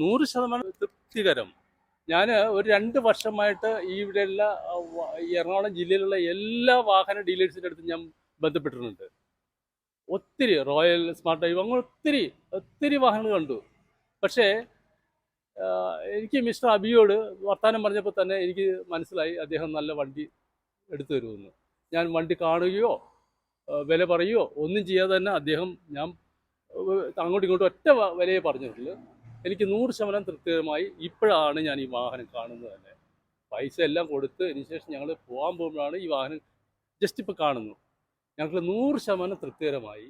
നൂറ് ശതമാനം തൃപ്തികരം. ഞാൻ ഒരു രണ്ട് വർഷമായിട്ട് ഇവിടെയുള്ള എറണാകുളം ജില്ലയിലുള്ള എല്ലാ വാഹന ഡീലേഴ്സിന്റെ അടുത്ത് ഞാൻ ബന്ധപ്പെട്ടിട്ടുണ്ട്. ഒത്തിരി റോയൽ സ്മാർട്ട് ഡ്രൈവ് അങ്ങനെ ഒത്തിരി ഒത്തിരി വാഹനങ്ങൾ കണ്ടു. പക്ഷേ എനിക്ക് മിസ്റ്റർ അബിയോട് വർത്തമാനം പറഞ്ഞപ്പോൾ തന്നെ എനിക്ക് മനസ്സിലായി അദ്ദേഹം നല്ല വണ്ടി എടുത്തു തരുമെന്ന്. ഞാൻ വണ്ടി കാണുകയോ വില പറയുകയോ ഒന്നും ചെയ്യാതെ തന്നെ അദ്ദേഹം ഞാൻ അങ്ങോട്ടും ഇങ്ങോട്ടും ഒറ്റ വിലയെ പറഞ്ഞിട്ടുള്ളൂ. എനിക്ക് നൂറ് ശതമാനം തൃപ്തികരമായി ഇപ്പോഴാണ് ഞാൻ ഈ വാഹനം കാണുന്നത് തന്നെ. പൈസ എല്ലാം കൊടുത്ത് ഇതിന് ശേഷം ഞങ്ങൾ പോകാൻ പോകുമ്പോഴാണ് ഈ വാഹനം ജസ്റ്റ് ഇപ്പോൾ കാണുന്നു ഞങ്ങൾക്ക് നൂറ് ശതമാനം തൃപ്തികരമായി.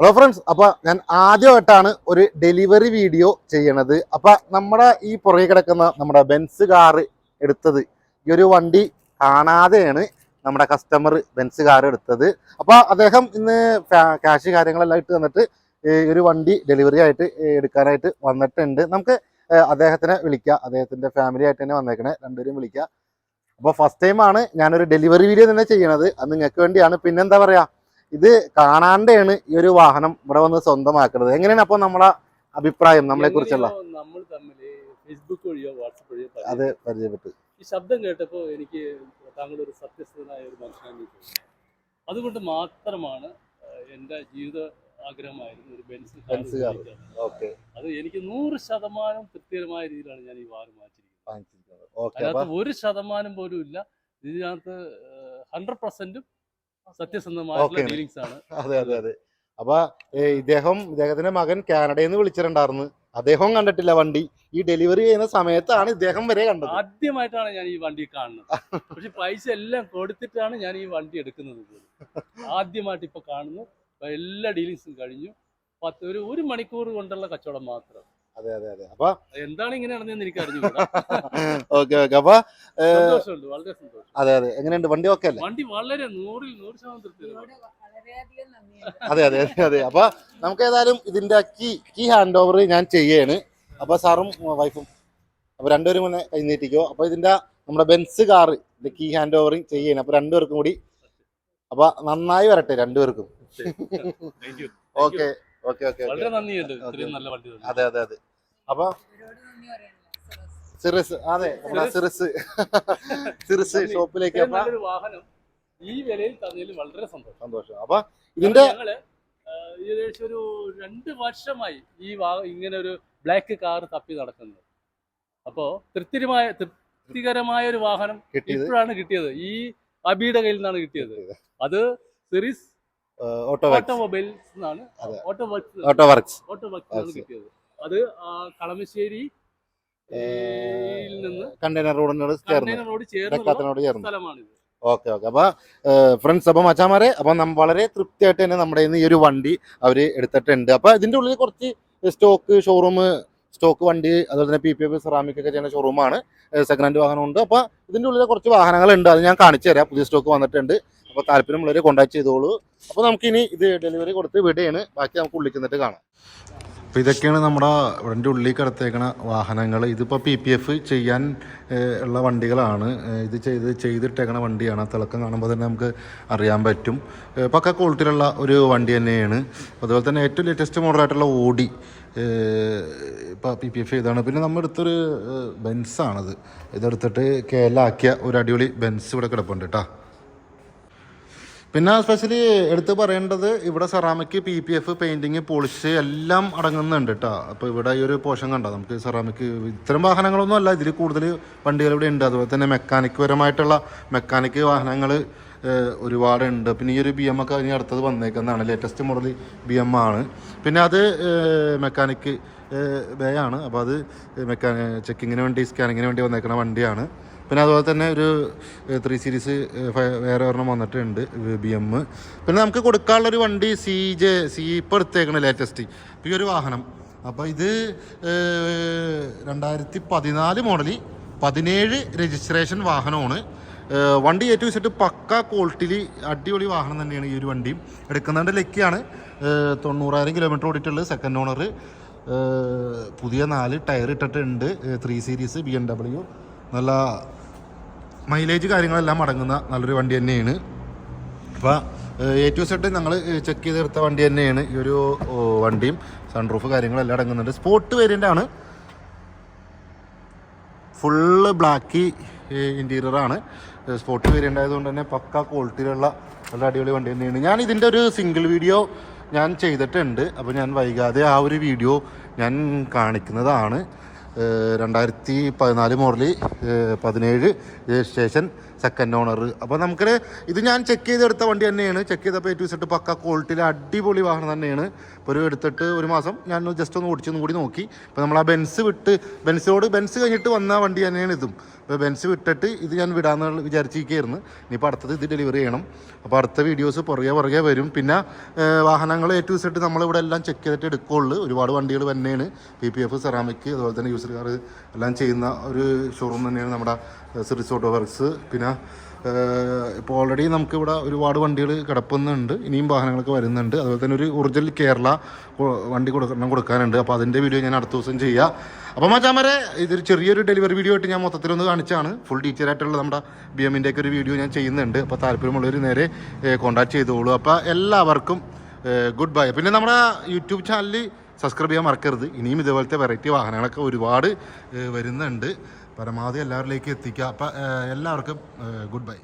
ഹലോ ഫ്രണ്ട്സ് അപ്പോൾ ഞാൻ ആദ്യമായിട്ടാണ് ഒരു ഡെലിവറി വീഡിയോ ചെയ്യണത്. അപ്പോൾ നമ്മുടെ ഈ പുറകെ കിടക്കുന്ന നമ്മുടെ ബെൻസ് കാറ് എടുത്തത് ഈ ഒരു വണ്ടി കാണാതെയാണ് നമ്മുടെ കസ്റ്റമർ ബെൻസ് കാർ എടുത്തത്. അപ്പോൾ അദ്ദേഹം ഇന്ന് ക്യാഷ് കാര്യങ്ങളെല്ലാം ഇട്ട് തന്നിട്ട് ഒരു വണ്ടി ഡെലിവറി ആയിട്ട് എടുക്കാനായിട്ട് വന്നിട്ടുണ്ട്. നമുക്ക് അദ്ദേഹത്തിനെ വിളിക്കാം. അദ്ദേഹത്തിന്റെ ഫാമിലി ആയിട്ട് തന്നെ വന്നേക്കണേ. രണ്ടുപേരും വിളിക്കാം. അപ്പോൾ ഫസ്റ്റ് ടൈമാണ് ഞാനൊരു ഡെലിവറി വീഡിയോ തന്നെ ചെയ്യണത്. അത് നിങ്ങൾക്ക് വേണ്ടിയാണ്. പിന്നെന്താ പറയാ? ഇത് കാണാണ്ടാണ് ഈ ഒരു വാഹനം ഇവിടെ വന്ന് സ്വന്തമാക്കുന്നത് എങ്ങനെയാണ് അപ്പോൾ നമ്മളെ അഭിപ്രായം നമ്മളെ കുറിച്ചുള്ള? നമ്മൾ തമ്മിൽ ഫേസ്ബുക്ക് വഴിയോ വാട്സപ്പ് വഴിയോ അതെ അത് പരിചയപ്പെട്ടു. ഈ ശബ്ദം കേട്ടപ്പോൾ എനിക്ക് താങ്കൾ ഒരു സത്യസ്ഥനായ ഒരു മനുഷ്യനാണെന്ന് തോന്നുന്നു. അതുകൊണ്ട് മാത്രമാണ് എന്റെ ജീവിത ആഗ്രഹമായിരുന്നു ഒരു ബെൻസ് കാർ. ഓക്കെ. അത് എനിക്ക് നൂറ് ശതമാനം തൃപ്തികരമായ രീതിയിലാണ് ഞാൻ ഈ വാർ മാറ്റിയിരിക്കുന്നത്. അതിനകത്ത് ഒരു ശതമാനം പോലും ഇല്ല. ഇതിനകത്ത് ഹൺഡ്രഡ് പെർസെന്റും സത്യസന്ധമായ Okay ആണ്. ഡീലിങ്സ് ആണ്. അതെ അതെ അതെ. അപ്പൊ ഇദ്ദേഹം ഇദ്ദേഹത്തിന്റെ മകൻ കാനഡയിൽ നിന്ന് വിളിച്ചിട്ടുണ്ടായിരുന്നു. അദ്ദേഹവും കണ്ടിട്ടില്ല വണ്ടി. ഈ ഡെലിവറി ചെയ്യുന്ന സമയത്താണ് ഇദ്ദേഹം വരെ കണ്ടത്. ആദ്യമായിട്ടാണ് ഞാൻ ഈ വണ്ടി കാണുന്നത്. പക്ഷെ പൈസ എല്ലാം കൊടുത്തിട്ടാണ് ഞാൻ ഈ വണ്ടി എടുക്കുന്നത് ആദ്യമായിട്ട് ഇപ്പൊ കാണുന്നു. എല്ലാ ഡീലിങ്സും കഴിഞ്ഞു. പത്ത് ഒരു ഒരു മണിക്കൂർ കൊണ്ടുള്ള കച്ചവടം മാത്രം. അതെ അതെ അതെ. അപ്പൊ എന്താണ് ഇങ്ങനെ നടന്നതെന്ന് എനിക്ക് അറിഞ്ഞു ഓക്കെ ഓക്കെ. അപ്പൊ സന്തോഷമുണ്ട് വളരെ സന്തോഷം. അതെ അതെ. എങ്ങനെയുണ്ട്? വണ്ടി ഓക്കെ അല്ലേ? വണ്ടി വളരെ നൂറിൽ നൂറ് ശതമാനം നന്ദിയുണ്ട് അതെ അതെ അതെ അതെ. അപ്പൊ നമുക്ക് ഏതായാലും ഇതിന്റെ കീ കീ ഹാൻഡ് ഓവർ ഞാൻ ചെയ്യാണ്. അപ്പൊ സാറും വൈഫും അപ്പൊ രണ്ടുപേരും മുന്നേ കൈനീട്ടിക്കോ അപ്പൊ ഇതിന്റെ നമ്മുടെ ബെൻസ് കാറ് ഇതിന്റെ കീ ഹാൻഡ് ഓവറിങ് ചെയ്യാണ്. അപ്പൊ രണ്ടുപേർക്കും കൂടി അപ്പൊ നന്നായി വരട്ടെ രണ്ടുപേർക്കും. Okay okay okay. അതെ അതെ അതെ. അപ്പൊ. സിറിസ് അതെ സിറിസ്. സിറിസ്. ഷോപ്പിലേക്ക് അപ്പൊ വാഹനം ഈ വിലയിൽ തന്നതിൽ വളരെ സന്തോഷം. സന്തോഷം. അപ്പൊ ഇതിന്റെ ഞങ്ങൾ ഏകദേശം ഒരു രണ്ട് വർഷമായി ഈ ഇങ്ങനെ ഒരു ബ്ലാക്ക് കാർ തപ്പി നടക്കുന്നത്. അപ്പോ തൃപ്തിരമായ തൃപ്തികരമായ ഒരു വാഹനം ഇപ്പോഴാണ് കിട്ടിയത്. ഈ അബിയുടെ കയ്യിൽ നിന്നാണ് കിട്ടിയത്. അത് സിറീസ് ഓട്ടോ ഓട്ടോമൊബൈൽസ് എന്നാണ്. Auto work auto works auto Works. കിട്ടിയത്. അത് കളമശ്ശേരി നിന്ന് കണ്ടെയ്നർ റോഡിനോട് കണ്ടെയ്നർ റോഡ് ചേർന്ന് സ്ഥലമാണിത്. Okay okay. അപ്പോൾ ഫ്രണ്ട്സ് അപ്പൊ മച്ചാമാരെ അപ്പൊ നമ്മൾ വളരെ തൃപ്തിയായിട്ട് തന്നെ നമ്മുടെ ഈ ഒരു വണ്ടി അവർ എടുത്തിട്ടുണ്ട്. അപ്പോൾ ഇതിന്റെ ഉള്ളിൽ കുറച്ച് സ്റ്റോക്ക് ഷോറൂം സ്റ്റോക്ക് വണ്ടി അതുപോലെ തന്നെ പി പി എഫ് സെറാമിക് ഒക്കെ ചെയ്യുന്ന ഷോറൂമാണ് സെക്കൻഡ് ഹാൻഡ് വാഹനമുണ്ട്. അപ്പോൾ ഇതിന്റെ ഉള്ളിൽ കുറച്ച് വാഹനങ്ങളുണ്ട്. അത് ഞാൻ കാണിച്ചു തരാം. പുതിയ സ്റ്റോക്ക് വന്നിട്ടുണ്ട്. അപ്പൊ താല്പര്യമുള്ളവരെ കോൺടാക്ട് ചെയ്തോളൂ. അപ്പോൾ നമുക്കിനി ഇത് ഡെലിവറി കൊടുത്ത് വിടുകയാണ് ബാക്കി നമുക്ക് ഉള്ളിൽ കാണാം. അപ്പോൾ ഇതൊക്കെയാണ് നമ്മുടെ ഇവിടെ ഉള്ളിൽ കിടത്തേക്കണ വാഹനങ്ങൾ. ഇതിപ്പോൾ പി പി എഫ് ചെയ്യാൻ ഉള്ള വണ്ടികളാണ്. ഇത് ചെയ്ത് ചെയ്തിട്ടേക്കണ വണ്ടിയാണ്. തിളക്കം കാണുമ്പോൾ തന്നെ നമുക്ക് അറിയാൻ പറ്റും. പക്ക ക്വാളിറ്റിയിലുള്ള ഒരു വണ്ടി തന്നെയാണ്. അതുപോലെ തന്നെ ഏറ്റവും ലേറ്റസ്റ്റ് മോഡലായിട്ടുള്ള ഓടി ഇപ്പോൾ പി പി എഫ് ചെയ്താണ് പിന്നെ നമ്മൾ എടുത്തൊരു ബെൻസാണത് ഇതെടുത്തിട്ട് കേലാക്കിയ ഒരു അടിപൊളി ബെൻസ് ഇവിടെ കിടപ്പുണ്ട് കേട്ടോ പിന്നെ സ്പെഷ്യലി എടുത്ത് പറയേണ്ടത് ഇവിടെ ceramic P P F painting polish എല്ലാം അടങ്ങുന്നുണ്ട് കേട്ടോ അപ്പോൾ ഇവിടെ ഈ ഒരു പോഷൻ കണ്ടോ? നമുക്ക് സെറാമിക് ഇത്തരം വാഹനങ്ങളൊന്നും അല്ല. ഇതിൽ കൂടുതൽ വണ്ടികൾ ഇവിടെ ഉണ്ട്. അതുപോലെ തന്നെ മെക്കാനിക് പരമായിട്ടുള്ള മെക്കാനിക് വാഹനങ്ങൾ ഒരുപാടുണ്ട്. പിന്നെ ഈ ഒരു ബി എം ഒക്കെ ഇനി അടുത്തത് വന്നേക്കുന്നതാണ്. ലേറ്റസ്റ്റ് മോഡൽ ബി എം ആണ്. പിന്നെ അത് മെക്കാനിക് ബേ ആണ്. അപ്പോൾ അത് മെക്കാനിക് ചെക്കിങ്ങിന് വേണ്ടി സ്കാനിങ്ങിന് വേണ്ടി വന്നേക്കുന്ന വണ്ടിയാണ്. പിന്നെ അതുപോലെ തന്നെ ഒരു ത്രീ സീരീസ് വേറെ ഒരെണ്ണം വന്നിട്ടുണ്ട് ബി എം പിന്നെ നമുക്ക് കൊടുക്കാനുള്ളൊരു വണ്ടി സി ജെ സി ഇപ്പോൾ എടുത്തേക്കണ ലേറ്റസ്റ്റ് ഈ ഒരു വാഹനം. അപ്പോൾ ഇത് രണ്ടായിരത്തി പതിനാല് മോഡൽ പതിനേഴ് രജിസ്ട്രേഷൻ വാഹനമാണ്. വണ്ടി ഏറ്റവും വെച്ചിട്ട് പക്ക ക്വാളിറ്റിയിൽ അടിപൊളി വാഹനം തന്നെയാണ് ഈ ഒരു വണ്ടിയും. എടുക്കുന്നതിന്റെ ലക്കിയാണ് തൊണ്ണൂറായിരം കിലോമീറ്റർ ഓടിയിട്ടുള്ളത് സെക്കൻഡ് ഓണർ പുതിയ നാല് ടയർ ഇട്ടിട്ടുണ്ട് three series B M W നല്ല മൈലേജ് കാര്യങ്ങളെല്ലാം അടങ്ങുന്ന നല്ലൊരു വണ്ടി തന്നെയാണ്. അപ്പോൾ എ ടു സെഡ് ഞങ്ങൾ ചെക്ക് ചെയ്തെടുത്ത വണ്ടി തന്നെയാണ് ഈ ഒരു വണ്ടിയും. സൺറൂഫ് കാര്യങ്ങളെല്ലാം അടങ്ങുന്നുണ്ട്. സ്പോർട്ട് വേരിയന്റ് ആണ്. ഫുള്ള് ബ്ലാക്ക് ഇന്റീരിയറാണ് സ്പോർട്ട് വേരിയന്റ് ആയതുകൊണ്ട് തന്നെ പക്ക ക്വാളിറ്റിയിലുള്ള നല്ല അടിപൊളി വണ്ടി തന്നെയാണ്. ഞാൻ ഇതിന്റെ ഒരു സിംഗിൾ വീഡിയോ ഞാൻ ചെയ്തിട്ടുണ്ട്. അപ്പോൾ ഞാൻ വൈകാതെ ആ ഒരു വീഡിയോ ഞാൻ കാണിക്കുന്നതാണ്. രണ്ടായിരത്തി പതിനാല് മോഡൽ പതിനേഴ് രജിസ്ട്രേഷൻ സെക്കൻഡ് ഓണർ അപ്പോൾ നമുക്ക് ഇത് ഞാൻ ചെക്ക് ചെയ്തെടുത്ത വണ്ടി തന്നെയാണ്. ചെക്ക് ചെയ്തപ്പോൾ ഏറ്റവും സെറ്റ് പക്ക ക്വാളിറ്റിയിൽ അടിപൊളി വാഹനം തന്നെയാണ്. ഇപ്പോൾ ഒരു എടുത്തിട്ട് ഒരു മാസം ഞാൻ ജസ്റ്റ് ഒന്ന് ഓടിച്ചൊന്നും കൂടി നോക്കി. അപ്പോൾ നമ്മൾ ആ ബെൻസ് വിട്ട് ബെൻസിനോട് ബെൻസ് കഴിഞ്ഞിട്ട് വന്ന വണ്ടി തന്നെയാണ് ഇതും. അപ്പോൾ ബെൻസ് വിട്ടിട്ട് ഇത് ഞാൻ വിടാമെന്ന് വിചാരിച്ചിരിക്കുകയായിരുന്നു ഇനിയിപ്പോൾ അടുത്തത് ഇത് ഡെലിവറി ചെയ്യണം. അപ്പോൾ അടുത്ത വീഡിയോസ് പുറകെ പുറകെ വരും. പിന്നെ വാഹനങ്ങൾ ഏറ്റവും സെറ്റ് നമ്മളിവിടെ എല്ലാം ചെക്ക് ചെയ്തിട്ട് എടുക്കുകയുള്ളൂ ഒരുപാട് വണ്ടികൾ തന്നെയാണ്. പി പി എഫ് സെറാമിക് അതുപോലെ തന്നെ യൂസർ കാർ എല്ലാം ചെയ്യുന്ന ഒരു ഷോറൂം തന്നെയാണ് നമ്മുടെ സിറിസ് ഓട്ടോ വർക്ക്സ് പിന്നെ ഇപ്പോൾ ഓൾറെഡി നമുക്കിവിടെ ഒരുപാട് വണ്ടികൾ കിടപ്പുന്നുണ്ട്. ഇനിയും വാഹനങ്ങളൊക്കെ വരുന്നുണ്ട്. അതുപോലെ തന്നെ ഒരു ഒറിജിനൽ കേരള വണ്ടി കൊടുക്കണം കൊടുക്കാനുണ്ട്. അപ്പോൾ അതിന്റെ വീഡിയോ ഞാൻ അടുത്ത ദിവസം ചെയ്യാം. അപ്പോൾ മച്ചാമരെ ഇതൊരു ചെറിയൊരു ഡെലിവറി വീഡിയോ ആയിട്ട് ഞാൻ മൊത്തത്തിലൊന്ന് കാണിച്ചാണ്. ഫുൾ ഡീറ്റെയിൽ ആയിട്ടുള്ള നമ്മുടെ ബി എമ്മിന്റെ ഒക്കെ ഒരു വീഡിയോ ഞാൻ ചെയ്യുന്നുണ്ട്. അപ്പോൾ താല്പര്യമുള്ളവർ നേരെ കോൺടാക്ട് ചെയ്തോളൂ. അപ്പോൾ എല്ലാവർക്കും ഗുഡ് ബൈ പിന്നെ നമ്മുടെ യൂട്യൂബ് ചാനലിൽ സബ്സ്ക്രൈബ് ചെയ്യാൻ മറക്കരുത്. ഇനിയും ഇതുപോലത്തെ വെറൈറ്റി വാഹനങ്ങളൊക്കെ ഒരുപാട് വരുന്നുണ്ട്. പരമാവധി എല്ലാവരിലേക്ക് എത്തിക്കുക. അപ്പം എല്ലാവർക്കും ഗുഡ് ബൈ